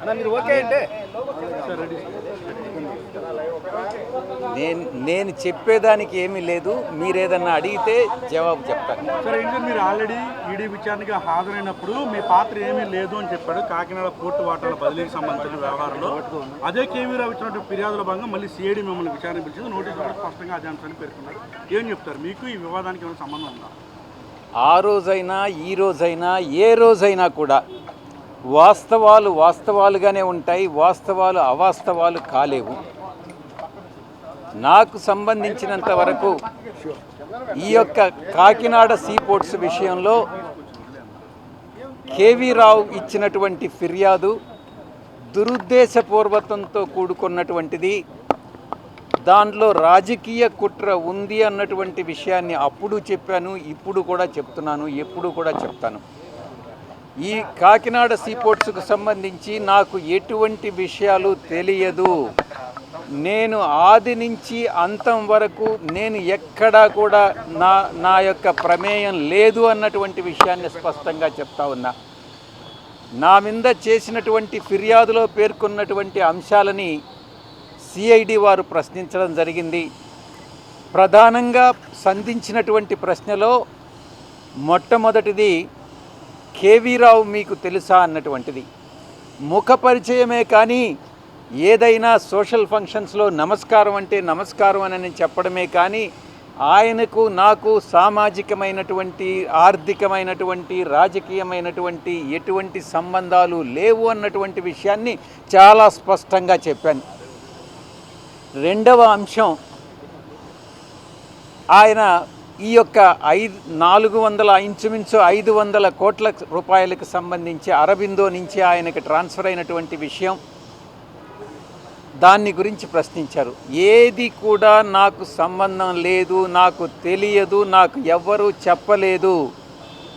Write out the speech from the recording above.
అన్న మీరు ఓకే అంటే. నేను నేను చెప్పేదానికి ఏమీ లేదు. మీరేదన్నా అడిగితే జవాబు చెప్తాను సరే ఇంకా మీరు ఆల్రెడీ ఈడీ విచారణకి హాజరైనప్పుడు మీ పాత్ర ఏమీ లేదు అని చెప్పాడు. కాకినాడ పోర్టు వాటాల బదిలీకి సంబంధించిన వ్యవహారంలో. అదే కేవీ రావు ఇచ్చినటువంటి ఫిర్యాదుల భాగంగా మళ్ళీ సిఐడి మిమ్మల్ని విచారణ పిలిచింది నోటీసు కూడా స్పష్టంగా అదే అంశాన్ని పేర్కొన్నారు. ఏం చెప్తారు? మీకు ఈ వివాదానికి ఏమైనా సంబంధం ఉందా? ఆ రోజైనా ఈ రోజైనా ఏ రోజైనా కూడా వాస్తవాలు వాస్తవాలుగానే ఉంటాయి వాస్తవాలు అవాస్తవాలు కాలేవు. నాకు సంబంధించినంత వరకు ఈ యొక్క కాకినాడ సీపోర్ట్స్ విషయంలో కేవీ రావు ఇచ్చినటువంటి ఫిర్యాదు దురుద్దేశపూర్వకంతో కూడుకున్నటువంటిది. దాంట్లో రాజకీయ కుట్ర ఉంది అన్నటువంటి విషయాన్ని అప్పుడు చెప్పాను ఇప్పుడు కూడా చెప్తున్నాను ఎప్పుడు కూడా చెప్తాను. ఈ కాకినాడ సీపోర్ట్స్కు సంబంధించి నాకు ఎటువంటి విషయాలు తెలియదు. నేను ఆది నుంచి అంతం వరకు నేను ఎక్కడా కూడా నా నా యొక్క ప్రమేయం లేదు అన్నటువంటి విషయాన్ని స్పష్టంగా చెప్తా ఉన్నా. నా మీద చేసినటువంటి ఫిర్యాదులో పేర్కొన్నటువంటి అంశాలని సిఐడి వారు ప్రశ్నించడం జరిగింది. ప్రధానంగా సంధించినటువంటి ప్రశ్నలో మొట్టమొదటిది కేవీ రావు మీకు తెలుసా అన్నటువంటిది? ముఖ పరిచయమే కానీ ఏదైనా సోషల్ ఫంక్షన్స్లో నమస్కారం అంటే నమస్కారం అని చెప్పడమే కానీ ఆయనకు నాకు సామాజికమైనటువంటి ఆర్థికమైనటువంటి రాజకీయమైనటువంటి ఎటువంటి సంబంధాలు లేవు అన్నటువంటి విషయాన్ని చాలా స్పష్టంగా చెప్పాను. రెండవ అంశం ఆయన ఈ యొక్క ఐదు నాలుగు వందల ఇంచుమించు ఐదు వందల కోట్ల రూపాయలకు సంబంధించి అరబిందో నుంచి ఆయనకు ట్రాన్స్ఫర్ అయినటువంటి విషయం దాన్ని గురించి ప్రశ్నించారు. ఏది కూడా నాకు సంబంధం లేదు నాకు తెలియదు నాకు ఎవ్వరూ చెప్పలేదు.